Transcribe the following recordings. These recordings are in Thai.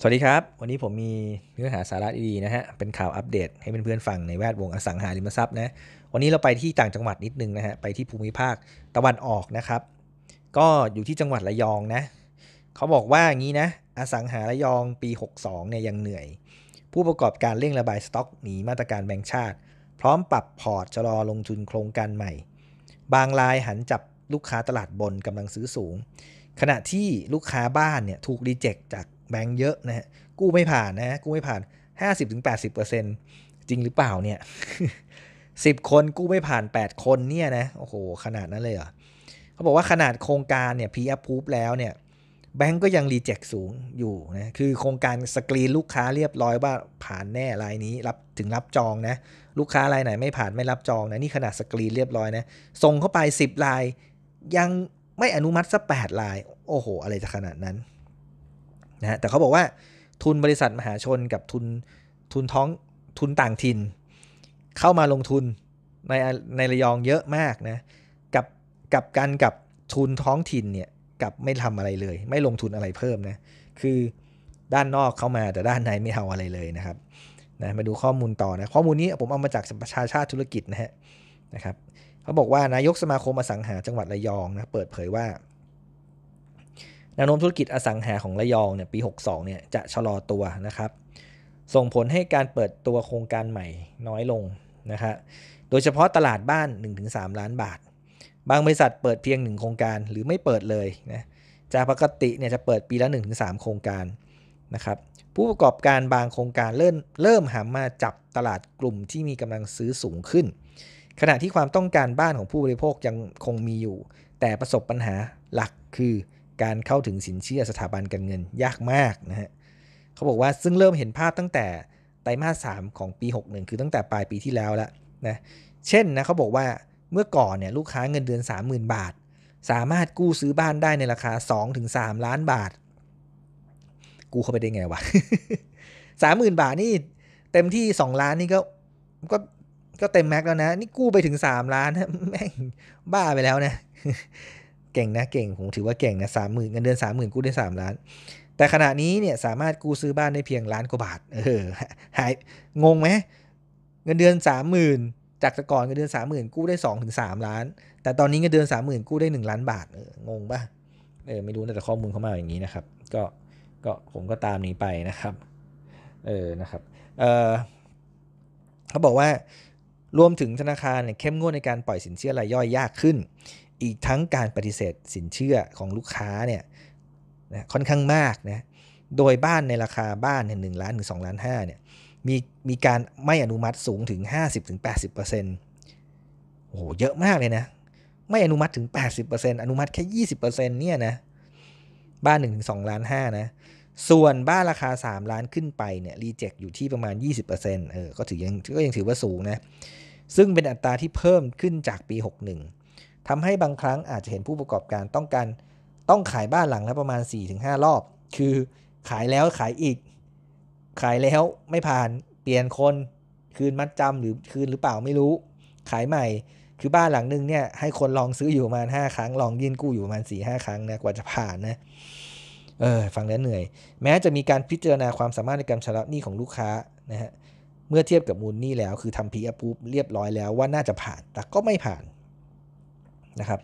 สวัสดีครับ วันนี้ผมมีเนื้อหาสาระดีๆนะฮะ เป็นข่าวอัปเดตให้เพื่อนๆฟังในแวดวงอสังหาริมทรัพย์นะ วันนี้เราไปที่ต่างจังหวัดนิดนึงนะฮะ ไปที่ภูมิภาคตะวันออกนะครับ ก็อยู่ที่จังหวัดระยองนะ เขาบอกว่างี้นะ อสังหาระยองปี 62เนี่ยยังเหนื่อย ผู้ประกอบการเร่งระบายสต็อกหนีมาตรการแบงก์ชาติ พร้อมปรับพอร์ตชะลอลงทุนโครงการใหม่ บางรายหันจับลูกค้าตลาดบนกำลังซื้อสูง ขณะที่ลูกค้าบ้านเนี่ยถูกรีเจ็คจาก แบงก์เยอะนะฮะกู้ไม่ผ่านนะกู้ไม่ผ่าน 50-80%จริงหรือเปล่าเนี่ย10 คนกู้ไม่ผ่าน 8 คนเนี่ยนะโอ้โห ขนาดนั้นเลยเหรอเขาบอกว่าขนาดโครงการเนี่ยพีอัพพูฟแล้วเนี่ยแบงก์ก็ยังรีเจ็คสูงอยู่นะ คือโครงการสกรีนลูกค้าเรียบร้อยว่าผ่านแน่รายนี้ รับถึงรับจองนะ ลูกค้ารายไหนไม่ผ่านไม่รับจองนะ นี่ขนาดสกรีนเรียบร้อยนะ ส่งเข้าไป 10ราย ยังไม่อนุมัติสัก8ราย โอ้โห อะไรจะขนาดนั้น นะแต่เขาบอกว่าทุนบริษัทมหาชนกับทุนทุนท้องทุนต่างถิ่น เข้ามาลงทุนในในระยองเยอะมากนะกับกับกันกับทุนท้องถิ่นเนี่ยกับไม่ทำอะไรเลย ไม่ลงทุนอะไรเพิ่มนะคือด้านนอกเข้ามาแต่ด้านในไม่เอาอะไรเลยนะครับนะมาดูข้อมูลต่อนะข้อมูลนี้ผมเอามาจากประชาชาติธุรกิจนะฮะนะครับเขาบอกว่านายกสมาคมอสังหาจังหวัดระยองนะเปิดเผยว่า แนวโน้มธุรกิจอสังหาของระยองเนี่ยปี 62เนี่ยจะชะลอตัวนะครับส่งผลให้การเปิดตัวโครงการใหม่น้อยลงนะครับโดยเฉพาะตลาดบ้าน 1-3 ล้านบาท บางบริษัทเปิดเพียง 1 โครงการหรือไม่เปิดเลยนะจากปกติเนี่ยจะเปิดปีละ 1-3 โครงการนะครับผู้ประกอบการบางโครงการเริ่มเริ่มหันมาจับตลาดกลุ่มที่มีกำลังซื้อสูงขึ้น ขณะที่ความต้องการบ้านของผู้บริโภคยังคงมีอยู่ แต่ประสบปัญหาหลักคือ การเข้าถึงสินเชื่อสถาบันการเงินยากมากนะฮะเขาบอกว่าซึ่งเริ่มเห็นภาพตั้งแต่ไตรมาสสของปี 61 คือตั้งแต่ปลายปีที่แล้วแล้วนะเช่นนะเขาบอกว่าเมื่อก่อนเนี่ยลูกค้าเงินเดือน 30,000 บาท สามารถกู้ซื้อบ้านได้ในราคา 2-3 ล้านบาท กู้เข้าไปได้ไงวะ 30,000 บาทนี่เต็มที่ 2 ล้านนี่ก็ก็ก็เต็มแม็กแล้วนะ นี่กู้ไปถึง 3 ล้านนะแม่งบ้าไปแล้วนะ เก่งนะเก่งผมถือว่าเก่งนะสามหมื่นเงินเดือนสามหมื่นกู้ได้สามล้าน แต่ขณะนี้เนี่ยสามารถกู้ซื้อบ้านได้เพียงล้านกว่าบาทเออหายงงไหมเงินเดือนสามหมื่นจากแต่ก่อนเงินเดือนสามหมื่นกู้ได้สองถึงสามล้าน แต่ตอนนี้เงินเดือนสามหมื่นกู้ได้หนึ่งล้านบาทเอองงป่ะเออไม่รู้แต่ข้อมูลเขามาอย่างนี้นะครับ ก็ก็ผมก็ตามนี้ไปนะครับเออนะครับเออเขาบอกว่ารวมถึงธนาคารเนี่ยเข้มงวดในการปล่อยสินเชื่อรายย่อยยากขึ้น อีกทั้งการปฏิเสธสินเชื่อของลูกค้าเนี่ยนะค่อนข้างมากนะโดยบ้านในราคาบ้านเนี่ยหนึ่งล้านถึงสองล้านห้าเนี่ยมีมีการไม่อนุมัติสูงถึง 50-80%โอ้โหเยอะมากเลยนะ ไม่อนุมัติถึง 80%อนุมัติแค่ 20%เนี่ยนะบ้าน 1-2 ล้าน5นะส่วนบ้านราคา 3 ล้านขึ้นไปเนี่ยรีเจ็คอยู่ที่ประมาณ 20%เออก็ถือยังก็ยังถือว่าสูงนะ ซึ่งเป็นอัตราที่เพิ่มขึ้นจากปี 61 ทำให้บางครั้งอาจจะเห็นผู้ประกอบการต้องการต้องขายบ้านหลังละประมาณ 4-5 รอบ คือขายแล้วขายอีก ขายแล้วไม่ผ่านเปลี่ยนคนคืนมัดจำหรือคืนหรือเปล่าไม่รู้ ขายใหม่ คือบ้านหลังนึงเนี่ยให้คนลองซื้ออยู่ประมาณ 5 ครั้ง ลองยื่นกู้อยู่ประมาณ 4-5 ครั้งนะกว่าจะผ่านนะเออฟังแล้วเหนื่อย แม้จะมีการพิจารณาความสามารถในการชำระหนี้ของลูกค้านะฮะเมื่อเทียบกับมูลหนี้แล้ว คือทำพีอปูเรียบร้อยแล้วว่าน่าจะผ่าน แต่ก็ไม่ผ่าน นะครับ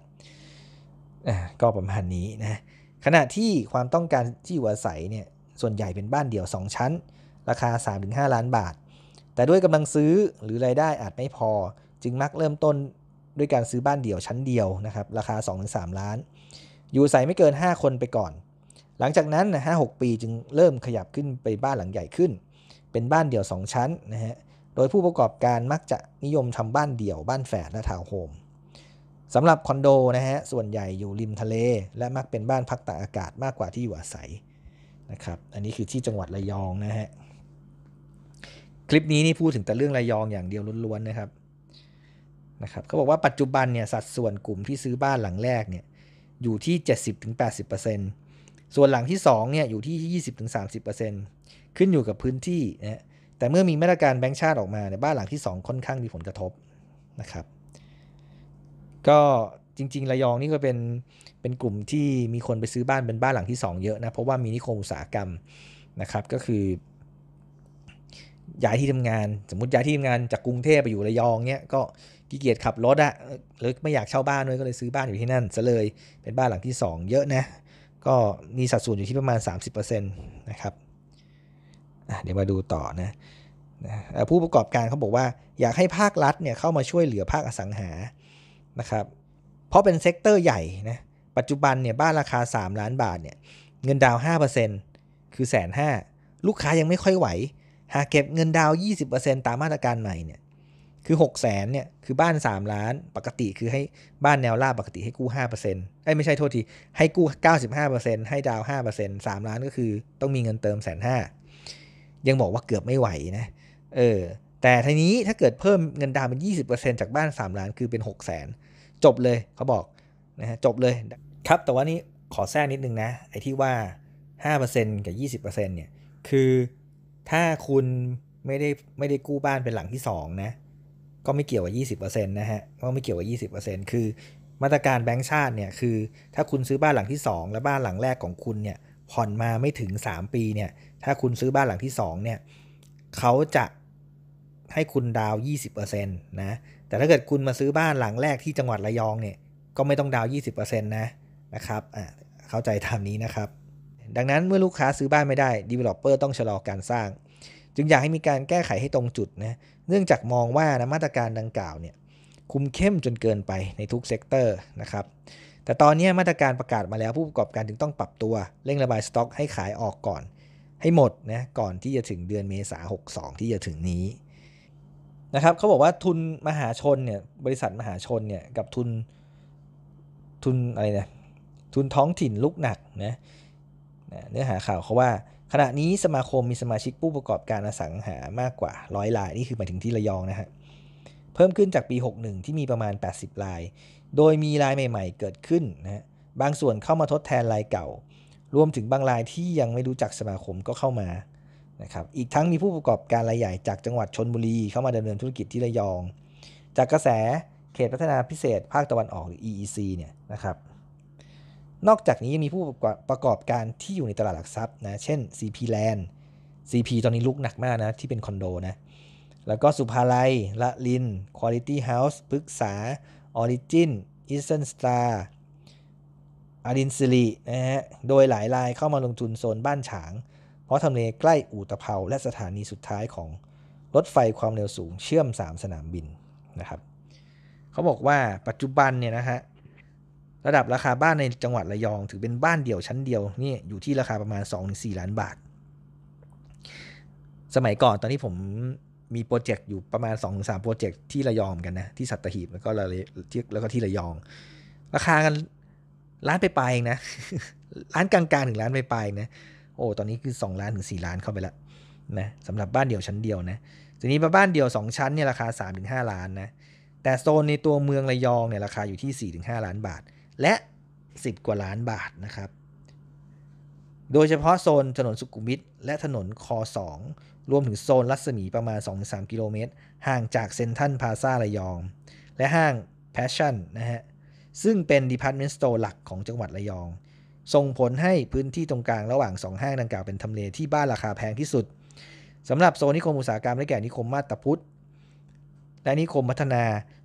ก็ประมาณนี้นะขณะที่ความต้องการที่อยู่อาศัยเนี่ยส่วนใหญ่เป็นบ้านเดี่ยว 2 ชั้น ราคา 3-5 ล้านบาท แต่ด้วยกำลังซื้อหรือรายได้อาจไม่พอ จึงมักเริ่มต้นด้วยการซื้อบ้านเดี่ยวชั้นเดียวนะครับราคา 2-3 ล้าน อยู่อาศัยไม่เกิน 5 คนไปก่อน หลังจากนั้นนะ5-6ปีจึงเริ่มขยับขึ้นไปบ้านหลังใหญ่ขึ้น เป็นบ้านเดี่ยว 2 ชั้นนะฮะโดยผู้ประกอบการมักจะนิยมทำบ้านเดี่ยวบ้านแฝดและทาวน์โฮม สำหรับคอนโดนะฮะส่วนใหญ่อยู่ริมทะเล และมักเป็นบ้านพักตากอากาศมากกว่าที่อยู่อาศัยนะครับอันนี้คือที่จังหวัดระยองนะฮะคลิปนี้นี่พูดถึงแต่เรื่องระยองอย่างเดียวล้วนๆนะครับนะครับเขาบอกว่าปัจจุบันเนี่ยสัดส่วนกลุ่มที่ซื้อบ้านหลังแรกเนี่ยอยู่ที่ 70-80%ส่วนหลังที่2เนี่ยอยู่ที่ 20-30%ขึ้นอยู่กับพื้นที่นะแต่เมื่อมีมาตรการแบงก์ชาติออกมาในบ้านหลังที่ 2 ค่อนข้างมีผลกระทบนะครับ ก็จริง ๆ ระยองนี่ก็เป็นเป็นกลุ่มที่มีคนไปซื้อบ้านเป็นบ้านหลังที่ 2 เยอะนะ เพราะว่ามีนิคมอุตสาหกรรมนะครับก็คือ ย้ายที่ทำงาน สมมติย้ายที่ทำงานจากกรุงเทพไปอยู่ระยองเนี่ยก็ขี้เกียจขับรถอะหรือไม่อยากเช่าบ้านด้วยก็เลยซื้อบ้านอยู่ที่นั่นซะเลยเป็นบ้านหลังที่ 2 เยอะนะ ก็มีสัดส่วนอยู่ที่ประมาณ 30%นะครับเดี๋ยวมาดูต่อนะผู้ประกอบการเขาบอกว่าอยากให้ภาครัฐเนี่ยเข้ามาช่วยเหลือภาคอสังหา นะครับเพราะเป็นเซกเตอร์ใหญ่นะปัจจุบันเนี่ยบ้านราคา 3 ล้านบาทเนี่ยเงินดาว5%คือแสนห้าลูกค้ายังไม่ค่อยไหว หากเก็บเงินดาว 20%ตามมาตรการใหม่เนี่ยคือ6 0แสนเนี่ยคือบ้าน 3 ล้านปกติคือให้บ้านแนวราบปกติให้กู้5%ไอ้ไม่ใช่โทษที ให้กู้ 95%ให้ดาว 5% 3 ล้านก็คือต้องมีเงินเติมแสนห้ายังบอกว่าเกือบไม่ไหวนะเออ แต่ทีนี้ถ้าเกิดเพิ่มเงินดาวเป็น 20%จากบ้าน 3 ล้านคือเป็น 6 0 0 0 0จบเลยเขาบอกนะฮะจบเลย ครับ แต่ว่านี่ขอแทรกนิดนึงนะ ไอ้ที่ว่า 5%กับ 20%เนี่ยคือถ้าคุณไม่ได้ไม่ได้กู้บ้านเป็นหลังที่ 2 นะ ก็ไม่เกี่ยวกับ20%นะฮะก็ไม่เกี่ยวกับ20%คือมาตรการแบงก์ชาติเนี่ยคือถ้าคุณซื้อบ้านหลังที่ 2 และบ้านหลังแรกของคุณเนี่ยผ่อนมาไม่ถึง 3 ปีเนี่ยถ้าคุณซื้อบ้านหลังที่2เนี่ยเขาจะ ให้คุณดาว 20%นะ แต่ถ้าเกิดคุณมาซื้อบ้านหลังแรกที่จังหวัดระยองเนี่ย ก็ไม่ต้องดาว 20%นะนะครับอ่าเข้าใจตามนี้นะครับ ดังนั้นเมื่อลูกค้าซื้อบ้านไม่ได้ Developer ต้องชะลอการสร้าง จึงอยากให้มีการแก้ไขให้ตรงจุดนะ เนื่องจากมองว่านะมาตรการดังกล่าวเนี่ยคุมเข้มจนเกินไปในทุกเซกเตอร์นะครับ แต่ตอนนี้มาตรการประกาศมาแล้วผู้ประกอบการถึงต้องปรับตัว เร่งระบายสต็อกให้ขายออกก่อน ให้หมดนะก่อนที่จะถึงเดือนเมษา62 ที่จะถึงนี้ นะครับเขาบอกว่าทุนมหาชนเนี่ยบริษัทมหาชนเนี่ยกับทุนทุนอะไรเนะทุนท้องถิ่นลุกหนักนะเนื้อหาข่าวเขาว่า ขณะนี้สมาคมมีสมาชิกผู้ประกอบการอสังหามากกว่าร้อยราย นี่คือหมายถึงที่ระยองนะฮะเพิ่มขึ้นจากปี 61 ที่มีประมาณ 80ราย โดยมีรายใหม่ ๆ เกิดขึ้นนะบางส่วนเข้ามาทดแทนรายเก่า รวมถึงบางรายที่ยังไม่รู้จักสมาคมก็เข้ามา นะครับอีกทั้งมีผู้ประกอบการรายใหญ่จากจังหวัดชนบุรีเข้ามาดำเนินธุรกิจที่ระยอง จากกระแสเขตพัฒนาพิเศษ ภาคตะวันออกหรือ EEC เนี่ยนะครับนอกจากนี้ยังมีผู้ประกอบการที่อยู่ในตลาดหลักทรัพย์นะเช่น CP Land CP ตอนนี้ลุกหนักมากนะที่เป็นคอนโดนะแล้วก็สุภาลัยละลิน Quality House พฤกษา Origin Eastern Star อารินซิลีนะฮะ โดยหลายรายเข้ามาลงทุนโซนบ้านฉาง เพราะทำเลใกล้อู่ตะเภาและสถานีสุดท้ายของรถไฟความเร็วสูงเชื่อม 3 สนามบินนะครับเขาบอกว่าปัจจุบันเนี่ยนะฮะระดับราคาบ้านในจังหวัดระยอง ถือเป็นบ้านเดี่ยวชั้นเดียวนี่อยู่ที่ราคาประมาณ 2-4 ล้านบาท สมัยก่อนตอนที่ผมมีโปรเจกต์อยู่ประมาณ 2-3 โปรเจกต์ที่ระยองกันนะที่สัตหีบแล้วก็ที่แล้วก็ที่ระยอง ราคากันล้านไปไปเองนะ ล้านกลางๆถึงล้านไปไปนะ โอ้ตอนนี้คือ 2 ล้านถึง 4 ล้านเข้าไปแล้วนะสำหรับบ้านเดี่ยวชั้นเดียวนะทีนี้บ้านเดี่ยว 2 ชั้นเนี่ยราคา 3-5 ล้านนะแต่โซนในตัวเมืองระยองเนี่ยราคาอยู่ที่ 4-5 ล้านบาท และ 10 กว่าล้านบาทนะครับ โดยเฉพาะโซนถนนสุขุมวิทและถนนคอ2รวมถึงโซนรัศมีประมาณ 2-3 กิโลเมตร ห่างจากเซ็นทรัลพาซาระยอง และห้างแพชชั่นนะฮะซึ่งเป็นดีพาร์ตเมนต์สโตร์หลักของจังหวัดระยอง ส่งผลให้พื้นที่ตรงกลางระหว่าง 2 ห้างดังกล่าวเป็นทำเลที่บ้านราคาแพงที่สุดสำหรับโซนนิคมอุตสาหกรรมได้แก่นิคมมาตาพุทธและนิคมพัฒนา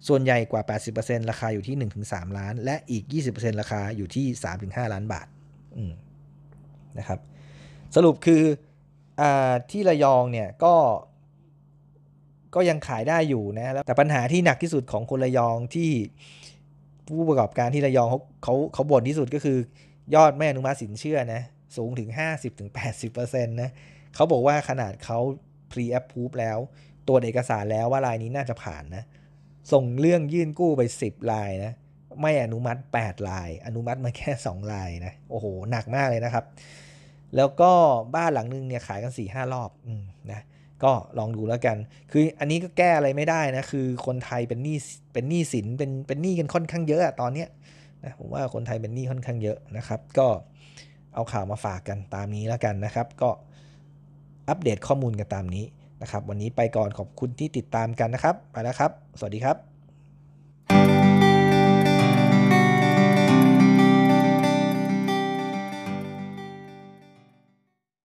ส่วนใหญ่กว่า 80%ราคาอยู่ที่ 1-3 ล้าน และอีก 20%ราคาอยู่ที่ 3-5 ล้านบาทนะครับ สรุปคืออที่ระยองเนี่ยก็ ก็ยังขายได้อยู่นะแล้วแต่ปัญหาที่หนักที่สุดของคนระยองที่ผู้ประกอบการที่ระยองเขาเขาเขาบ่นที่สุดก็คือ ยอดไม่อนุมัติสินเชื่อนะสูงถึง 50-80%นะเขาบอกว่าขนาดเขา pre approve แล้วตรวจเอกสารแล้วว่ารายนี้น่าจะผ่านนะส่งเรื่องยื่นกู้ไป 10 ลายนะไม่อนุมัติ 8 ลาย อนุมัติมาแค่ 2 ลายนะโอ้โห หนักมากเลยนะครับ แล้วก็บ้านหลังนึงเนี่ยขายกัน4ี่ห้ารอบอนะก็ลองดูแล้วกัน คืออันนี้ก็แก้อะไรไม่ได้นะ คือคนไทยเป็นหนี้เป็นหนี้สินเป็นเป็นหนี้กันค่อนข้างเยอะอะตอนเนี้ย นะผมว่าคนไทยเป็นหนี้ค่อนข้างเยอะนะครับ ก็เอาข่าวมาฝากกันตามนี้แล้วกันนะครับ ก็อัปเดตข้อมูลกันตามนี้นะครับ วันนี้ไปก่อนขอบคุณที่ติดตามกันนะครับ ไปแล้วครับ สวัสดีครับ